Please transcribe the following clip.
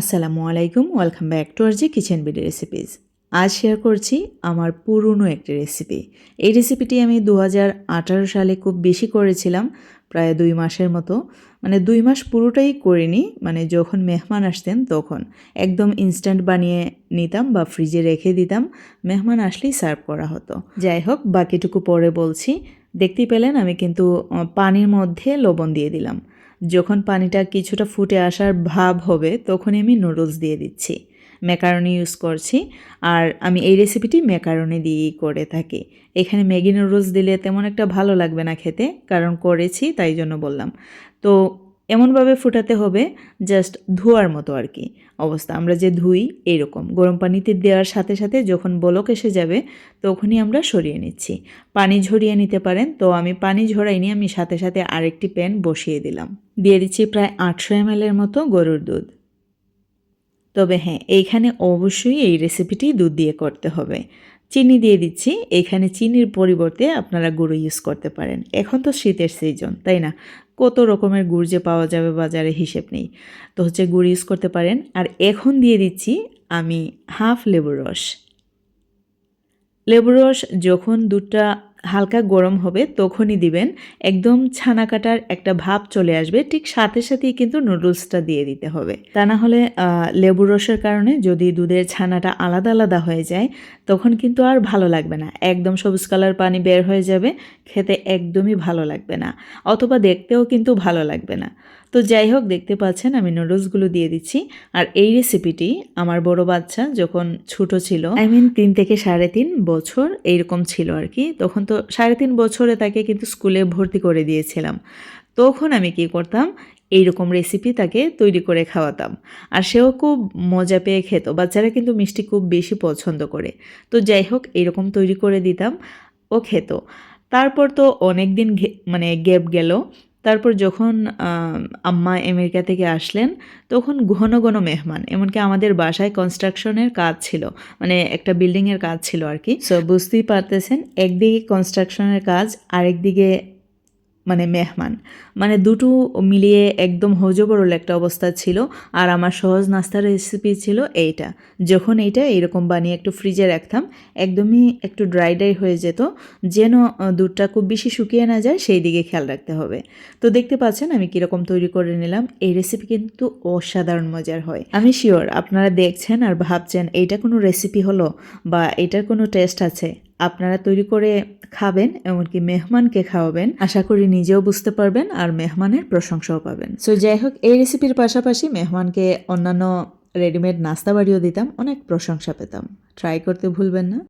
আসসালামু আলাইকুম, welcome back to R G kitchen BD recipes. আজ শেয়ার করছি আমার পুরনো একটি রেসিপি। এই রেসিপিটি আমি দু হাজার আঠারো সালে খুব বেশি করেছিলাম, প্রায় দুই মাসের মতো। মানে দুই মাস পুরোটাই করিনি মানে যখন মেহমান আসতেন তখন। একদম ইনস্ট্যান্ট বানিয়ে নিতাম বা ফ্রিজে রেখে দিতাম, মেহমান আসলেই সার্ভ করা হতো। যাই হোক, বাকিটুকু পরে বলছি। দেখতে পেলেন আমি কিন্তু পানির মধ্যে লবণ দিয়ে দিলাম। যখন পানিটা কিছুটা ফুটে আসার ভাব হবে, তখনই আমি নুডলস দিয়ে দিচ্ছি। ম্যাকারনি ইউজ করছি, আর আমি এই রেসিপিটি ম্যাকারনি দিয়েই করে থাকি। এখানে ম্যাগি নুডলস দিলে তেমন একটা ভালো লাগবে না খেতে, কারণ করেছি, তাই জন্য বললাম। তো এমনভাবে ফুটাতে হবে জাস্ট ধোয়ার মতো আর কি। অবস্থা, আমরা যে ধুই এইরকম। গরম পানিতে দেওয়ার সাথে সাথে যখন বলক এসে যাবে, তখনই আমরা সরিয়ে নিচ্ছি। পানি ঝরিয়ে নিতে পারেন, তো আমি পানি ঝরাইনি, আমি সাথে সাথে আরেকটি প্যান বসিয়ে দিলাম। দিয়ে দিচ্ছি প্রায় আটশো এম এর মতো গরুর দুধ। তবে হ্যাঁ এইখানে অবশ্যই এই রেসিপিটি দুধ দিয়ে করতে হবে। চিনি দিয়ে দিচ্ছি, এখানে চিনির পরিবর্তে আপনারা গুঁড়ো ইউজ করতে পারেন। এখন তো শীতের সিজন তাই না? কত রকমের গুড় যে পাওয়া যাবে বাজারে হিসেব নেই। তো হচ্ছে গুড় ইউজ করতে পারেন। আর এখন দিয়ে দিচ্ছি আমি হাফ লেবুর রস। লেবুর রস যখন দুধটা হালকা গরম হবে তখনই দিবেন। একদম ছানা কাটার একটা ভাব চলে আসবে, ঠিক সাথে সাথেই কিন্তু নুডলসটা দিয়ে দিতে হবে। তা না হলে লেবুর রসের কারণে যদি দুধের ছানাটা আলাদা আলাদা হয়ে যায়, তখন কিন্তু আর ভালো লাগবে না। একদম সবুজ কালার পানি বের হয়ে যাবে, খেতে একদমই ভালো লাগবে না, অথবা দেখতেও কিন্তু ভালো লাগবে না। তো যাই হোক, দেখতে পাচ্ছেন আমি নুডলসগুলো দিয়ে দিচ্ছি। আর এই রেসিপিটি আমার বড় বাচ্চা যখন ছোট ছিল, আই মিন তিন থেকে সাড়ে তিন বছর, এইরকম ছিল আর কি, তখন তো সাড়ে তিন বছরে তাকে কিন্তু স্কুলে ভর্তি করে দিয়েছিলাম। তখন আমি কি করতাম? এইরকম রেসিপি তাকে তৈরি করে খাওয়াতাম। আর সেও খুব মজা পেয়ে খেত। বাচ্চারা কিন্তু মিষ্টি খুব বেশি পছন্দ করে। তো যাই হোক এরকম তৈরি করে দিতাম। ও খেত। তারপর তো অনেক দিন মানে গ্যাপ গেল। তারপর যখন আম, আম্মা আমেরিকা থেকে আসলেন তখন ঘন ঘন মেহমান এমনকি আমাদের বাসায় কনস্ট্রাকশনের কাজ ছিল মানে একটা বিল্ডিংয়ের কাজ ছিল আর কি। সো বুঝতেই পারতেছেন একদিকে কনস্ট্রাকশনের কাজ আরেকদিকে মানে মেহমান। মানে দুটো মিলিয়ে একদম হজবরল একটা অবস্থা ছিল, আর আমার সহজ নাস্তার রেসিপি ছিল এইটা। যখন এইটা এরকম বানিয়ে একটু ফ্রিজে রাখতাম, একদমই একটু ড্রাই ড্রাই হয়ে যেত, যেন দুধটা খুব বেশি শুকিয়ে না যায়, সেই দিকে খেয়াল রাখতে হবে। তো দেখতে পাচ্ছেন আমি কীরকম তৈরি করে নিলাম। এই রেসিপি কিন্তু অসাধারণ মজার হয়। আমি শিওর আপনারা দেখছেন আর ভাবছেন, এইটা কোনো রেসিপি হলো? বা এটার কোনো টেস্ট আছে? আপনারা তৈরি করে খাবেন, এমনকি মেহমানকে খাওয়াবেন। আশা করি নিজেও বুঝতে পারবেন আর মেহমানের প্রশংসাও পাবেন। সো যাই হোক, এই রেসিপির পাশাপাশি মেহমানকে অন্যান্য রেডিমেড নাস্তা বাড়িও দিতাম, অনেক প্রশংসা পেতাম। ট্রাই করতে ভুলবেন না।